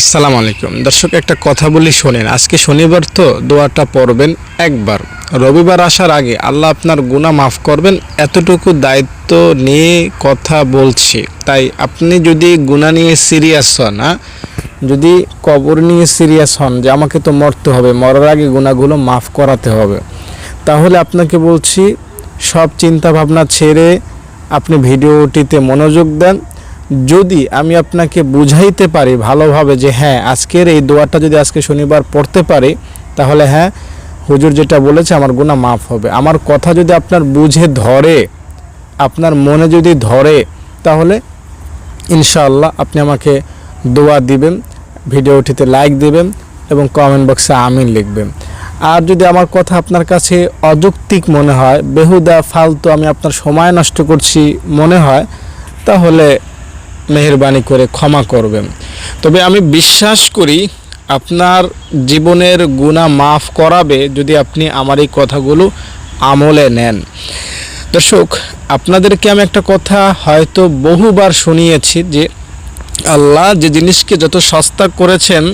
আসসালামু আলাইকুম। দর্শক, একটা কথা বলি শোনেন। আজকে শনিবার তো দোয়াটা পড়বেন একবার। রবিবার আসার আগে আল্লাহ আপনার গুনাহ মাফ করবেন। এতটুকু দায়িত্ব নিয়ে কথা বলছি। তাই আপনি যদি গুনাহ নিয়ে সিরিয়াস হন যদি কবর নিয়ে সিরিয়াস হন যে আমাকে তো মরতে হবে, মরার আগে গুণাগুলো মাফ করাতে হবে, তাহলে আপনাকে বলছি, সব চিন্তা ভাবনা ছেড়ে আপনি ভিডিওটিতে মনোযোগ দেন। যদি আমি আপনাকে বুঝাইতে পারি ভালোভাবে যে হ্যাঁ আজকের এই দোয়াটা যদি আজকে শনিবার পড়তে পারি, তাহলে হ্যাঁ হুজুর যেটা বলেছে, আমার গুণা মাফ হবে। আমার কথা যদি আপনার বুঝে ধরে, আপনার মনে যদি ধরে, তাহলে ইনশাআল্লাহ আপনি আমাকে দোয়া দিবেন, ভিডিওটিতে লাইক দিবেন এবং কমেন্ট বক্সে আমিন লিখবেন। আর যদি আমার কথা আপনার কাছে অযৌক্তিক মনে হয়, বেহুদা, ফালতু, আমি আপনার সময় নষ্ট করছি মনে হয়, তাহলে মেহরবানি করে ক্ষমা করবেন। তবে আমি বিশ্বাস করি আপনার জীবনের গুণা মাফ করাবে যদি আপনি আমার এই কথাগুলো আমলে নেন। দর্শক, আপনাদেরকে আমি একটা কথা হয়তো বহুবার শুনিয়েছি যে আল্লাহ যে জিনিসকে যত সস্তা করেছেন,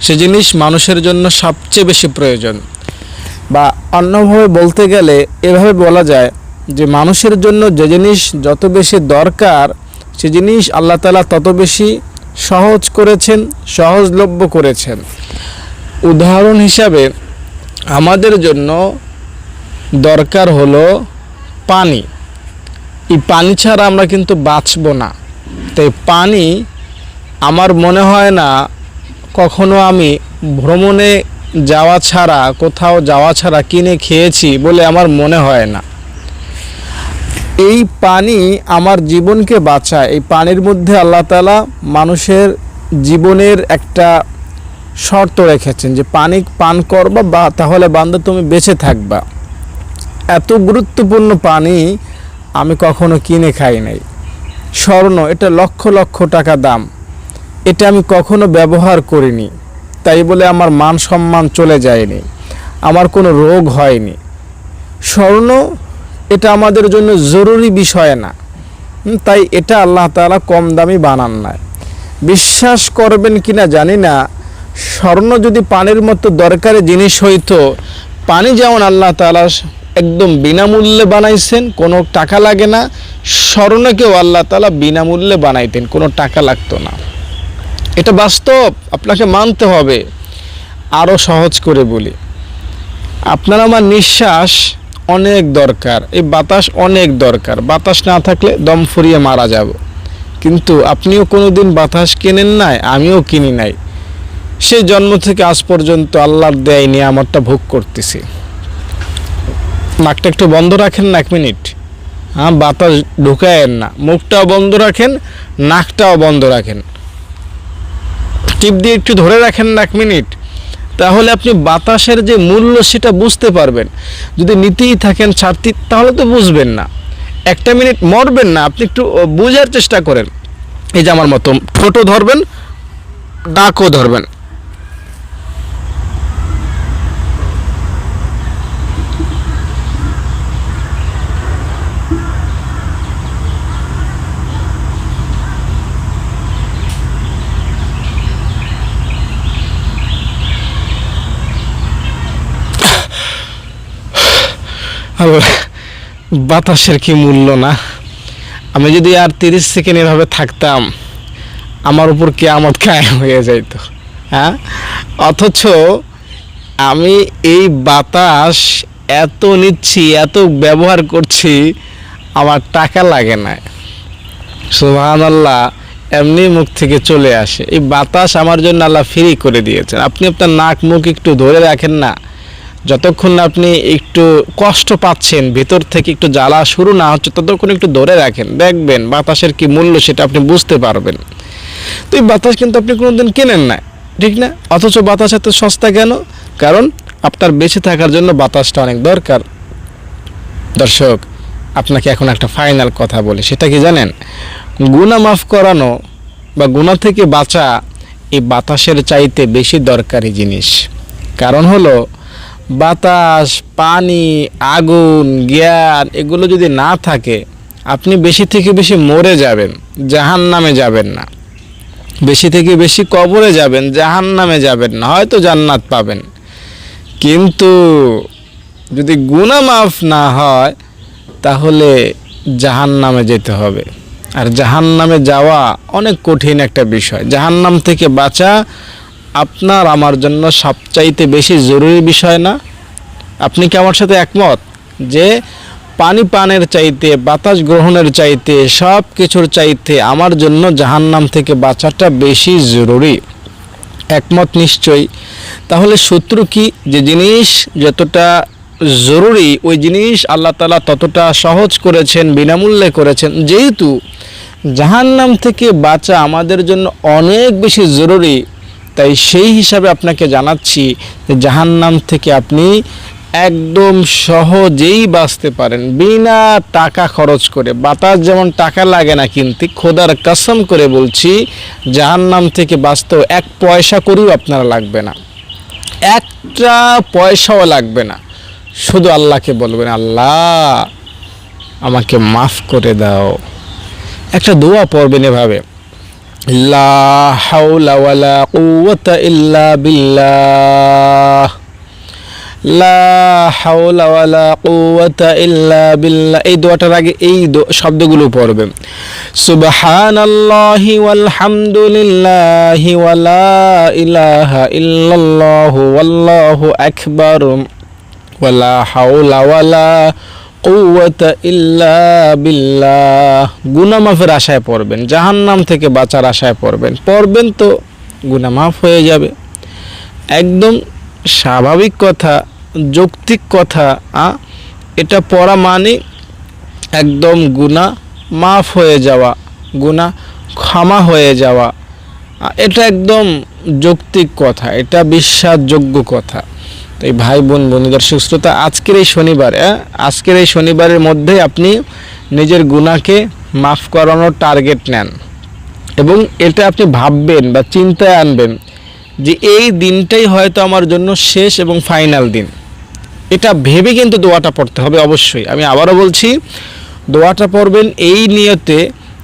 সে জিনিস মানুষের জন্য সবচেয়ে বেশি প্রয়োজন। বা অন্যভাবে বলতে গেলে এভাবে বলা যায় যে মানুষের জন্য যে জিনিস যত বেশি দরকার সে জিনিস আল্লাহ তালা তত বেশি সহজ করেছেন, সহজলভ্য করেছেন। উদাহরণ হিসাবে আমাদের জন্য দরকার হলো পানি। এই পানি ছাড়া আমরা কিন্তু বাঁচব না। তাই পানি আমার মনে হয় না কখনো আমি ভ্রমণে যাওয়া ছাড়া, কোথাও যাওয়া ছাড়া কিনে খেয়েছি বলে আমার মনে হয় না। এই পানি আমার জীবনকে বাঁচায়। এই পানির মধ্যে আল্লাহ তালা মানুষের জীবনের একটা শর্ত রেখেছেন যে পানি পান করবা বা তাহলে বান্দা তুমি বেঁচে থাকবা। এত গুরুত্বপূর্ণ পানি আমি কখনো কিনে খাই নাই। স্বর্ণ, এটা লক্ষ লক্ষ টাকা দাম। এটা আমি কখনো ব্যবহার করিনি। তাই বলে আমার মান সম্মান চলে যায়নি। আমার কোনো রোগ হয়নি। স্বর্ণ এটা আমাদের জন্য জরুরি বিষয় না। তাই এটা আল্লাহ তালা কম দামি বানান না বিশ্বাস করবেন কিনা জানি না। স্বর্ণ যদি পানির মতো দরকারি জিনিস হইতো, পানি যেমন আল্লাহ তালা একদম বিনামূল্যে বানাইছেন, কোনো টাকা লাগে না। স্বর্ণকেও আল্লাহ তালা বিনামূল্যে বানাইতেন, কোনো টাকা লাগতো না। এটা বাস্তব, আপনাকে মানতে হবে। আরও সহজ করে বলি। আপনার আমার নিঃশ্বাস অনেক দরকার। এই বাতাস অনেক দরকার। বাতাস না থাকলে দম ফুরিয়ে মারা যাব। কিন্তু আপনিও কোনো দিন বাতাস কেনেন নাই, আমিও কিনি নাই। সে জন্ম থেকে আজ পর্যন্ত আল্লাহর দেয় নিয়ামতটা ভোগ করতেছি। নাকটা একটু বন্ধ রাখেন না এক মিনিট। হ্যাঁ বাতাস ঢুকায়েন না। মুখটাও বন্ধ রাখেন, নাকটাও বন্ধ রাখেন। টিপ দিয়ে একটু ধরে রাখেন না এক মিনিট। তাহলে আপনি বাতাসের যে মূল্য সেটা বুঝতে পারবেন। যদি নিতেই থাকেন ছাত্রী তাহলে তো বুঝবেন না। একটা মিনিট মরবেন না, আপনি একটু বোঝার চেষ্টা করেন। এই যে আমার মতো, ঠোঁটও ধরবেন ডাকও ধরবেন আল্লাহ, বাতাসের কি মূল্য না? আমি যদি আর তিরিশ সেকেন্ড এভাবে থাকতাম, আমার উপর কি আমদ কায়েম হয়ে যাইতো হ্যাঁ? অথচ আমি এই বাতাস এত নিচ্ছি, এত ব্যবহার করছি, আমার টাকা লাগে না। সুহান আল্লাহ এমনি মুখ থেকে চলে আসে। এই বাতাস আমার জন্য আল্লাহ ফ্রি করে দিয়েছেন। আপনি আপনার নাক মুখ একটু ধরে রাখেন না। যতক্ষণ না আপনি একটু কষ্ট পাচ্ছেন, ভেতর থেকে একটু জ্বালা শুরু না হচ্ছে, ততক্ষণ একটু ধরে রাখেন। দেখবেন বাতাসের কি মূল্য সেটা আপনি বুঝতে পারবেন। তো এই বাতাস কিন্তু আপনি কোনোদিন কেনেন না, ঠিক না? অথচ বাতাস এত সস্তা কেন? কারণ আপনার বেঁচে থাকার জন্য বাতাসটা অনেক দরকার। দর্শক, আপনাকে এখন একটা ফাইনাল কথা বলি, সেটা কি জানেন? গুণা মাফ করানো বা গুণা থেকে বাঁচা এই বাতাসের চাইতে বেশি দরকারি জিনিস। কারণ হলো বাতাস, পানি, আগুন, জ্ঞান, এগুলো যদি না থাকে, আপনি বেশি থেকে বেশি মরে যাবেন জাহান নামে যাবেন না। বেশি থেকে বেশি কবরে যাবেন জাহান নামে যাবেন না, হয়তো জান্নাত পাবেন। কিন্তু যদি গুণা মাফ না হয়, তাহলে জাহান নামে যেতে হবে। আর জাহান নামে যাওয়া অনেক কঠিন একটা বিষয়। জাহান নাম থেকে বাঁচা আপনার আমার জন্য সবচাইতে বেশি জরুরি বিষয় না? আপনি কি আমার সাথে একমত যে পানি পানের চাইতে, বাতাস গ্রহণের চাইতে সব কিছুর চাইতে আমার জন্য জাহান্নাম থেকে বাঁচাটা বেশি জরুরি? একমত নিশ্চয়ই। তাহলে শত্রু কি? যে জিনিস যতটা জরুরি, ওই জিনিস আল্লাহ তালা ততটা সহজ করেছেন, বিনামূল্যে করেছেন। যেহেতু জাহান্নাম থেকে বাঁচা আমাদের জন্য অনেক বেশি জরুরি তাই সেই হিসাবে আপনাকে জানাচ্ছি যে জাহান্নাম থেকে আপনি একদম সহজেই বাঁচতে পারেন। বিনা টাকা খরচ করে, বাতাস যেমন টাকা লাগে না কিন্তু খোদার কাসম করে বলছি, জাহান্নাম থেকে বাঁচতেও এক পয়সা করেও আপনারা লাগবে না। একটা পয়সাও লাগবে না। শুধু আল্লাহকে বলবেন, আল্লাহ, আমাকে মাফ করে দাও। একটা দোয়া পড়বেন এভাবে। লা হাওলা ওয়ালা কুওয়াতা ইল্লা বিল্লাহ। লা হাওলা ওয়ালা কুওয়াতা ইল্লা বিল্লাহ। এই দোয়াটার আগে এই শব্দগুলো পড়বেন সুবহানাল্লাহি ওয়ালহামদুলিল্লাহি ওয়ালা ইলাহা ইল্লাল্লাহু ওয়াল্লাহু আকবার। ওয়ালা হাওলা ওয়ালা ইল্লা বিল্লাহ। গুনাহ মাফের আশায় পড়বেন, জাহান্নাম থেকে বাঁচার আশায় পড়বেন। পড়বেন তো গুনাহ মাফ হয়ে যাবে। একদম স্বাভাবিক কথা, যৌক্তিক কথা এটা পড়া মানে একদম গুণা মাফ হয়ে যাওয়া গুণা ক্ষমা হয়ে যাওয়া। এটা একদম যৌক্তিক কথা, এটা বিশ্বাসযোগ্য কথা। তো এই ভাই বোন বন্ধুদের সুস্থতা আজকের এই শনিবার হ্যাঁ, আজকের এই শনিবারের মধ্যে আপনি নিজের গুণাকে মাফ করানোর টার্গেট নেন। এবং এটা আপনি ভাববেন বা চিন্তায় আনবেন যে এই দিনটাই হয়তো আমার জন্য শেষ এবং ফাইনাল দিন। এটা ভেবে কিন্তু দোয়াটা পড়তে হবে অবশ্যই। আমি আবারও বলছি দোয়াটা পড়বেন এই নিয়তে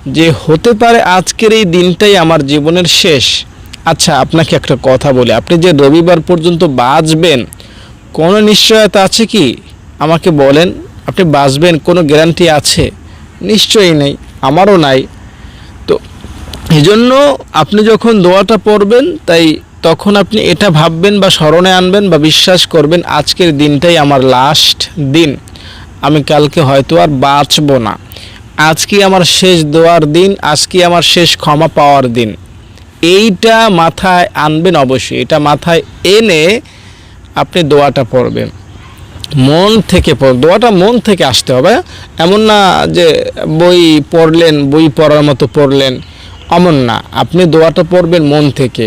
যে হতে পারে আজকের এই দিনটাই আমার জীবনের শেষ। আচ্ছা আপনাকে একটা কথা বলি। আপনি যে রবিবার পর্যন্ত বাঁচবেন কোনো নিশ্চয়তা আছে কি? আমাকে বলেন, আপনি বাঁচবেন, কোনো গ্যারান্টি আছে? নিশ্চয়ই নেই, আমারও নাই। তো এই জন্য আপনি যখন দোয়াটা পড়বেন, তাই তখন আপনি এটা ভাববেন বা স্মরণে আনবেন বা বিশ্বাস করবেন, আজকের দিনটাই আমার লাস্ট দিন। আমি কালকে হয়তো আর বাঁচব না। আজকে আমার শেষ দোয়ার দিন, আজকে আমার শেষ ক্ষমা পাওয়ার দিন। এইটা মাথায় আনবেন অবশ্যই। এটা মাথায় এনে আপনি দোয়াটা পড়বেন। মন থেকে পড়, দোয়াটা মন থেকে আসতে হবে। এমন না যে বই পড়লেন, বই পড়ার মতো পড়লেন, অমন না। আপনি দোয়াটা পড়বেন মন থেকে।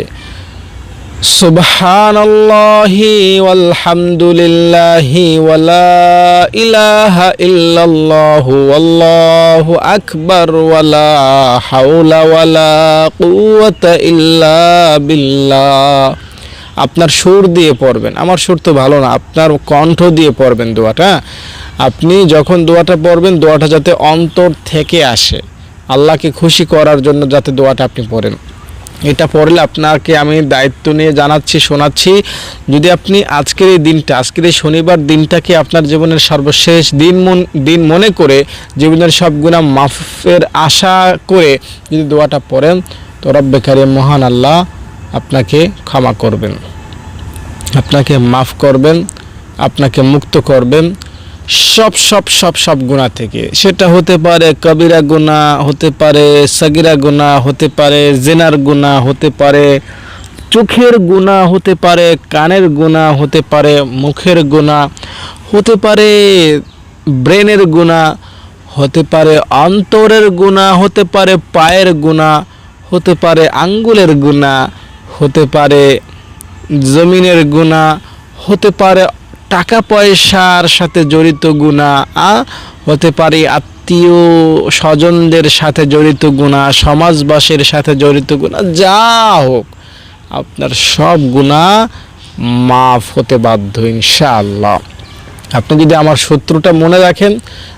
সুবহানাল্লাহি ওয়ালহামদুলিল্লাহি ওয়ালা ইলাহা ইল্লাল্লাহু ওয়াল্লাহু আকবার ওয়ালা হাওলা ওয়ালা কুওয়াতা ইল্লা বিল্লাহ। আপনার সুর দিয়ে পড়বেন। আমার সুর তো ভালো না, আপনার কণ্ঠ দিয়ে পড়বেন দোয়াটা আপনি যখন দোয়াটা পড়বেন, দোয়াটা যাতে অন্তর থেকে আসে। আল্লাহকে খুশি করার জন্য যাতে দোয়াটা আপনি পড়েন। এটা পড়লে আপনাকে আমি দায়িত্ব নিয়ে জানাচ্ছি, শোনাচ্ছি, যদি আপনি আজকের এই দিনটা, আজকের এই শনিবার দিনটাকে আপনার জীবনের সর্বশেষ দিন মন দিন মনে করে, জীবনের সব গুণা মাফের আশা করে যদি দোয়াটা পড়েন, তো রব্বে মহান আল্লাহ আপনাকে ক্ষমা করবেন। আপনাকে মাফ করবেন আপনাকে মুক্ত করবেন সব সব সব সব গুণা থেকে সেটা হতে পারে কবিরা গুণা হতে পারে সগিরা গুণা হতে পারে জেনার গুণা হতে পারে চোখের গুণা হতে পারে কানের গুণা হতে পারে মুখের গুণা হতে পারে ব্রেনের গুণা হতে পারে অন্তরের গুণা হতে পারে পায়ের গুণা হতে পারে আঙ্গুলের গুণা হতে পারে জমিনের গুণা হতে পারে টাকা পয়সার সাথে জড়িত গুণা হতে পারে আত্মীয় স্বজনদের সাথে জড়িত গুণা সমাজবাসীর সাথে জড়িত গুণা যা হোক, আপনার সব গুণা মাফ হতে বাধ্য, ইনশাআল্লাহ আপনি যদি আমার শত্রুটা মনে রাখেন,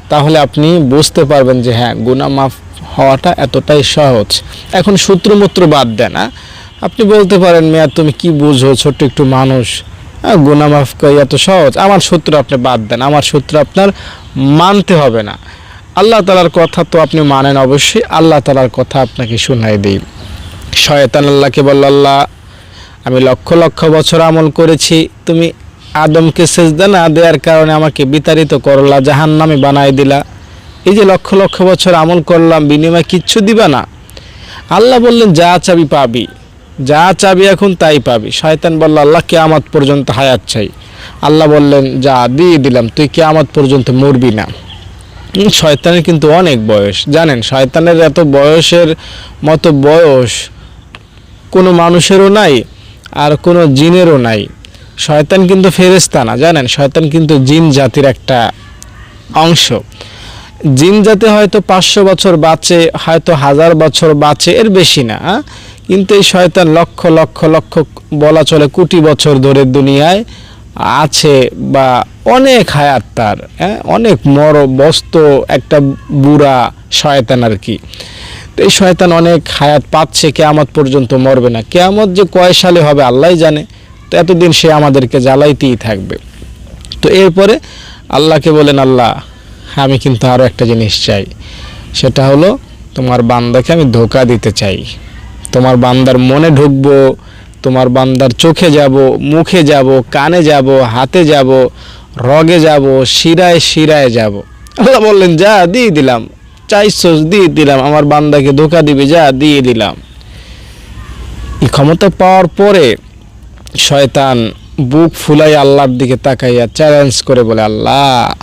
তাহলে আপনি বুঝতে পারবেন যে হ্যাঁ গুণা মাফ হওয়াটা এতটাই সহজ এখন সূত্রমূত্র বাদ দেয় হ্যাঁ? আপনি বলতে পারেন মেয়া তুমি কি বুঝো? ছোট্ট একটু মানুষ। হ্যাঁ, গুনাহ মাফ করা এত সহজ। আমার সূত্র আপনি বাদ দেন। আমার সূত্র আপনার মানতে হবে না। আল্লাহ তালার কথা তো আপনি মানেন অবশ্যই। আল্লাহ তালার কথা আপনাকে শোনাই দিই। শয়তান আল্লাহকে বলল আল্লাহ আমি লক্ষ লক্ষ বছর আমল করেছি। তুমি আদমকে সেজদা না দেওয়ার কারণে আমাকে বিতাড়িত করলা জাহান নামে বানাই দিলা। এই যে লক্ষ লক্ষ বছর আমল করলাম বিনিময়ে কিচ্ছু দিবা না। আল্লাহ বললেন যা চাবি পাবি। যা চাবি এখন তাই পাবি। শয়তান বলল, আল্লাহ কেয়ামত পর্যন্ত হায়াত চাই। আল্লাহ বললেন, যা দিয়ে দিলাম, তুই কেয়ামত পর্যন্ত মরবি না। শয়তানের কিন্তু অনেক বয়স। জানেন, শয়তানের এত বয়সের মতো বয়স কোনো মানুষেরও নাই আর কোনো জিনেরও নাই। শয়তান কিন্তু ফেরেস্তা না, জানেন? শয়তান কিন্তু জিন জাতির একটা অংশ। জিন জাতি হয়তো পাঁচশো বছর বাঁচে, হয়তো হাজার বছর বাঁচে, এর বেশি না? কিন্তু এই শয়তান লক্ষ লক্ষ লক্ষ বলা চলে কোটি বছর ধরে দুনিয়ায় আছে বা অনেক হায়াত তার হ্যাঁ? অনেক মর বস্ত একটা বুড়া শয়তান আর কি। তো এই শয়তান অনেক হায়াত পাচ্ছে, কেয়ামত পর্যন্ত মরবে না। কেয়ামত যে কয় সালে হবে আল্লাহ জানে, তো এতদিন সে আমাদেরকে জ্বালাইতেই থাকবে। তো এরপরে আল্লাহকে বলেন, আল্লাহ, আমি কিন্তু আরও একটা জিনিস চাই। সেটা হলো তোমার বান্দাকে আমি ধোকা দিতে চাই। তোমার বান্দার মনে ঢুকবো, তোমার বান্দার চোখে যাব, মুখে যাব, কানে যাব, হাতে যাব, রগে যাব, শিরায় শিরায় যাব। আল্লাহ বললেন, যা দিয়ে দিলাম চাইছস দিয়ে দিলাম, আমার বান্দাকে ধোকা দিবে, যা দিয়ে দিলাম। এই ক্ষমতা পাওয়ার পরে শয়তান বুক ফুলাই আল্লাহর দিকে তাকাইয়া চ্যালেঞ্জ করে বলে, আল্লাহ,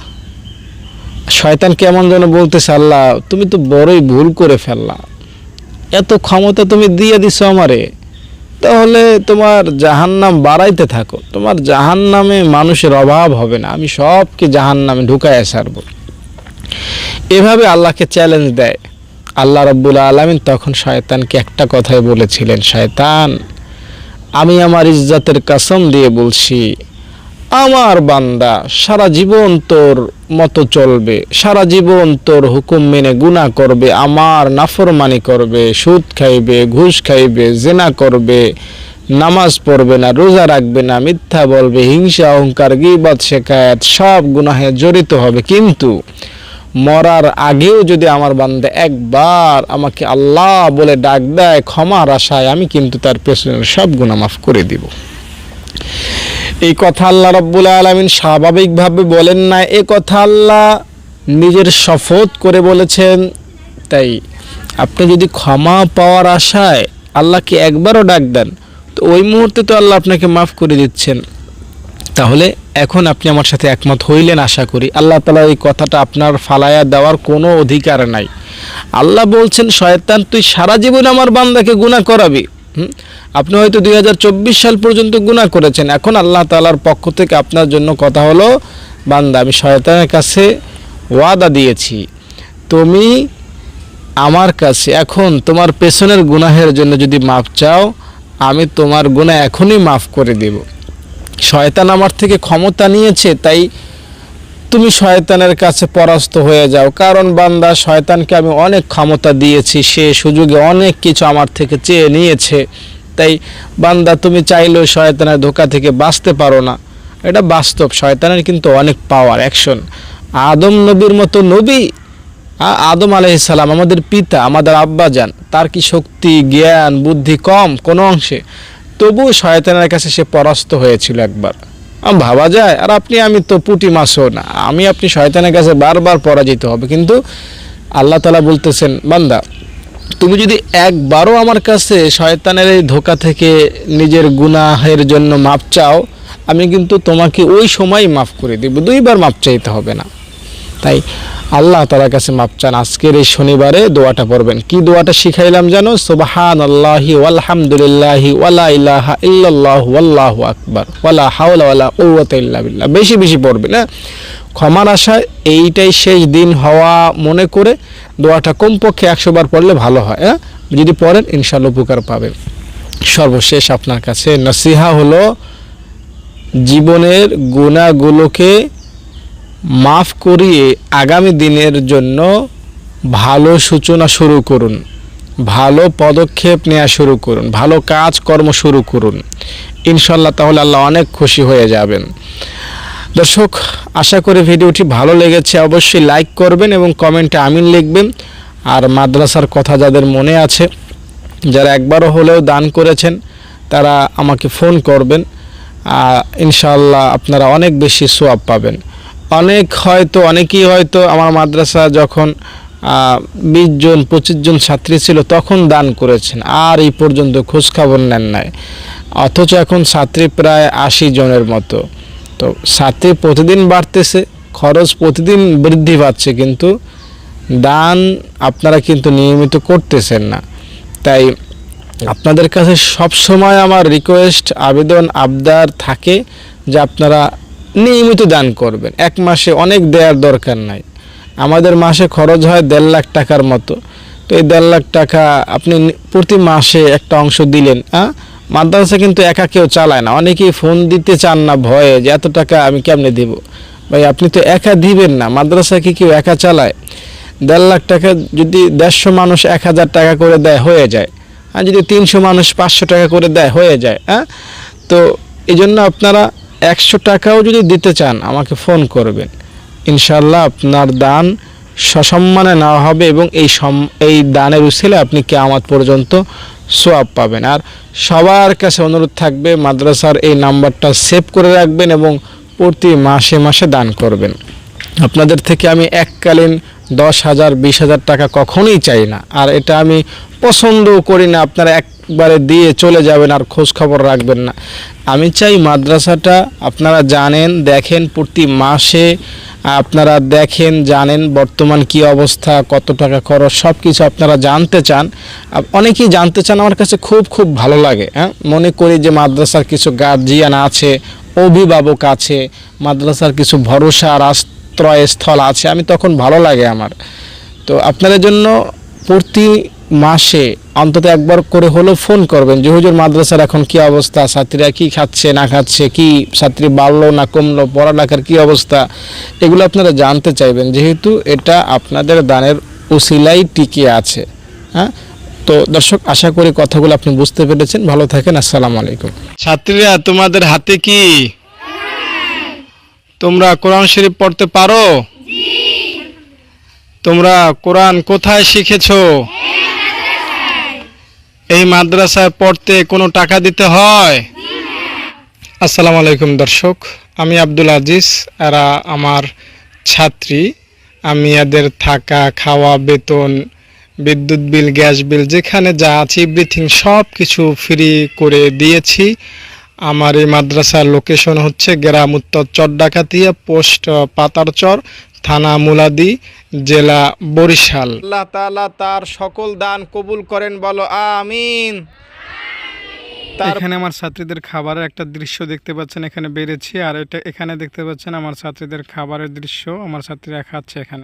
শয়তান কেমন যেন বলতেছে, আল্লাহ, তুমি তো বড়ই ভুল করে ফেললা। এত ক্ষমতা তুমি দিয়ে দিছো আমারে, তাহলে তোমার জাহান্নাম বাড়াইতে থাকো। তোমার জাহান্নামে মানুষের অভাব হবে না, আমি সবকে জাহান্নামে ঢুকায় ছাড়বো। এভাবে আল্লাহকে চ্যালেঞ্জ দেয়। আল্লাহ রব্বুল আলমিন তখন শয়তানকে একটা কথাই বলেছিলেন, শয়তান, আমি আমার ইজ্জাতের কাসম দিয়ে বলছি আমার বান্দা, সারা জীবন তোর মতো চলবে, সারা জীবন তোর হুকুম মেনে গুনাহ করবে, আমার নাফরমানি করবে, সুদ খাইবে, ঘুষ খাইবে, জেনা করবে, নামাজ পড়বে না, রোজা রাখবে না, মিথ্যা বলবে, হিংসা, অহংকার গিবাদ শেখায়াত, সব গুনাহে জড়িত হবে। কিন্তু মরার আগেও যদি আমার বান্দা একবার আমাকে আল্লাহ বলে ডাক দেয় ক্ষমার আশায়, আমি কিন্তু তার পেছনের সব গুণা মাফ করে দিব। এই কথা আল্লাহ রব্বুল আলমিন স্বাভাবিকভাবে বলেন না, এ কথা আল্লাহ নিজের শপথ করে বলেছেন। তাই আপনি যদি ক্ষমা পাওয়ার আশায় আল্লাহকে একবারও ডাক দেন, তো ওই মুহূর্তে তো আল্লাহ আপনাকে মাফ করে দিচ্ছেন। তাহলে এখন আপনি আমার সাথে একমত হইলেন আশা করি। আল্লাহ তালা এই কথাটা আপনার ফালায়া দেওয়ার কোনো অধিকার নাই। আল্লাহ বলছেন, শয়তান, তুই সারা জীবন আমার বান্দাকে গুণা করাবি? আপনি হয়তো দুই হাজার চব্বিশ সাল পর্যন্ত গুণা করেছেন। এখন আল্লাহ তালার পক্ষ থেকে আপনার জন্য কথা হলো, বান্দা, আমি শয়তানের কাছে ওয়াদা দিয়েছি। তুমি আমার কাছে এখন তোমার পেছনের গুনাহের জন্য যদি মাপ চাও, আমি তোমার গুনাহ এখনই মাফ করে দেব। শয়তান আমার থেকে ক্ষমতা নিয়েছে, তাই তুমি শয়তানের কাছে পরাস্ত হয়ে যাও। কারণ বান্দা শয়তানকে আমি অনেক ক্ষমতা দিয়েছি, সে সুযোগে অনেক কিছু আমার থেকে চেয়ে নিয়েছে। তাই বান্দা, তুমি চাইলেও শয়তানের ধোকা থেকে বাঁচতে পারো না। এটা বাস্তব, শয়তানের কিন্তু অনেক পাওয়ার অ্যাকশন আদম নবীর মতো নবী আদম আলাইসালাম আমাদের পিতা, আমাদের আব্বাজান, তার কি শক্তি, জ্ঞান, বুদ্ধি কম কোনো অংশে? তবুও শয়তানের কাছে সে পরাস্ত হয়েছিল একবার। ভাবা যায়। আর আপনি, আমি তো পুটি মাছও না। আমি আপনি শয়তানের কাছে বারবার পরাজিত হবে। কিন্তু আল্লাহ তালা বলতেছেন, বান্দা, তুমি যদি একবারও আমার কাছে শয়তানের এই ধোকা থেকে নিজের গুনাহের জন্য মাপ চাও, আমি কিন্তু তোমাকে ওই সময় মাফ করে দেব। দুইবার মাপ চাইতে হবে না। তাই আল্লাহ তালার কাছে মাপ চান। আজকের এই শনিবারে দোয়াটা পড়বেন। কি দোয়াটা শিখাইলাম জানো? সুবহান আল্লাহি আলহামদুলিল্লাহি ওয়ালা ইলাহা ইল্লাল্লাহ ওয়াল্লাহু আকবার। ওয়ালা হাওলা ওয়ালা কুওয়াতা ইল্লা বিল্লাহ। বেশি বেশি পড়বেন হ্যাঁ? ক্ষমার আশায় এইটাই শেষ দিন হওয়া মনে করে দোয়াটা কমপক্ষে একশো বার পড়লে ভালো হয় হ্যাঁ? যদি পড়েন ইনশাল্লাহ উপকার পাবেন। সর্বশেষ আপনার কাছে নসিহা হলো জীবনের গুণাগুলোকে মাফ করিয়ে আগামী দিনের জন্য ভালো সূচনা শুরু করুন ভালো পদক্ষেপ নেওয়া শুরু করুন ভালো কাজ কর্ম শুরু করুন। ইনশাল্লাহ তাহলে আল্লাহ অনেক খুশি হয়ে যাবেন। দর্শক আশা করি ভিডিওটি ভালো লেগেছে। অবশ্যই লাইক করবেন এবং কমেন্টে আমিন লিখবেন। আর মাদ্রাসার কথা যাদের মনে আছে যারা একবারও হলেও দান করেছেন তারা আমাকে ফোন করবেন। আহ, ইনশাআল্লাহ আপনারা অনেক বেশি সোয়াব পাবেন। অনেক হয়তো, অনেকেই হয়তো আমার মাদ্রাসা যখন বিশ জন, পঁচিশ জন ছাত্রী ছিল, তখন দান করেছেন। আর এই পর্যন্ত খোঁজখবর নেন নাই। অথচ এখন ছাত্রী প্রায় আশি জনের মতো। তো ছাত্রী প্রতিদিন বাড়তেছে, খরচ প্রতিদিন বৃদ্ধি পাচ্ছে, কিন্তু দান আপনারা কিন্তু নিয়মিত করতেছেন না। তাই আপনাদের কাছে সব সময় আমার রিকোয়েস্ট আবেদন, আবদার থাকে যে আপনারা নিয়মিত দান করবেন। এক মাসে অনেক দেওয়ার দরকার নাই। আমাদের মাসে খরচ হয় দেড় লাখ টাকার মতো। তো এই দেড় লাখ টাকা আপনি প্রতি মাসে একটা অংশ দিলেন হ্যাঁ মাদ্রাসা কিন্তু একা কেউ চালায় না। অনেকেই ফোন দিতে চান না, ভয়ে যে এত টাকা আমি কেমনে দিব? ভাই, আপনি তো একা দিবেন না। মাদ্রাসা কি কেউ একা চালায়? দেড় লাখ টাকা যদি দেড়শো মানুষ এক হাজার টাকা করে দেয়, হয়ে যায়। আর যদি তিনশো মানুষ পাঁচশো টাকা করে দেয়, হয়ে যায় হ্যাঁ তো এই জন্য আপনারা একশো টাকাও যদি দিতে চান, আমাকে ফোন করবেন। ইনশাল্লাহ আপনার দান সসম্মানে নেওয়া হবে এবং এই সম, এই দানের উসিলে আপনি কেয়ামত পর্যন্ত সোয়াব পাবেন। আর সবার কাছে অনুরোধ থাকবে, মাদ্রাসার এই নাম্বারটা সেভ করে রাখবেন এবং প্রতি মাসে মাসে দান করবেন। আপনাদের থেকে আমি এককালীন দশ হাজার, বিশ হাজার টাকা কখনোই চাই না। আর এটা আমি পছন্দও করি না, আপনারা একবারে দিয়ে চলে যাবেন আর খোঁজ খবর রাখবেন না। আমি চাই মাদ্রাসাটা আপনারা জানেন, দেখেন প্রতি মাসে আপনারা দেখেন, জানেন বর্তমান কি অবস্থা, কত টাকা খরচ সব কিছু আপনারা জানতে চান। অনেকেই জানতে চান, আমার কাছে খুব খুব ভালো লাগে হ্যাঁ? মনে করি যে মাদ্রাসার কিছু গার্জিয়ান আছে, অভিভাবক আছে, মাদ্রাসার কিছু ভরসা আশ্রয়স্থল আছে, আমি তখন ভালো লাগে আমার। তো আপনাদের জন্য প্রতি মাসে অন্তত একবার করে হলেও ফোন করবেন যে হুজুর মাদ্রাসার এখন কি অবস্থা? ছাত্রীরা কি খাচ্ছে না খাচ্ছে? কি ছাত্রী বাড়লো না কমলো? পড়ালেখার কি অবস্থা? এগুলো আপনারা জানতে চাইবেন যেহেতু এটা আপনাদের দানের উসিলাই টিকে আছে। হ্যাঁ? তো দর্শক আশা করি কথাগুলো আপনি বুঝতে পেরেছেন। ভালো থাকেন আসসালামু আলাইকুম। ছাত্রীরা তোমাদের হাতে কি? তোমরা কোরআন শরীফ পড়তে পারো? তোমরা কোরআন কোথায় শিখেছো? এই মাদ্রাসায় পড়তে কোনো টাকা দিতে হয়? আসসালামু আলাইকুম দর্শক, আমি আব্দুল আজিজ, এরা আমার ছাত্রী। আমি এদের থাকা, খাওয়া, বেতন, বিদ্যুৎ বিল, গ্যাস বিল, যেখানে যা আছে এভরিথিং সব কিছু ফ্রি করে দিয়েছি। আমার এই মাদ্রাসার লোকেশন হচ্ছে গ্রাম উত্তর চর ডাকাতিয়া, পোস্ট পাতারচর থানা মুলাদি জেলা বরিশাল। আল্লাহ তালা তার সকল দান কবুল করেন বলো আমিন। এখানে আমার ছাত্রীদের খাবারের একটা দৃশ্য দেখতে পাচ্ছেন এখানে বেড়েছি আর এটা এখানে দেখতে পাচ্ছেন আমার ছাত্রীদের খাবারের দৃশ্য আমার ছাত্রীরা খাচ্ছে এখানে।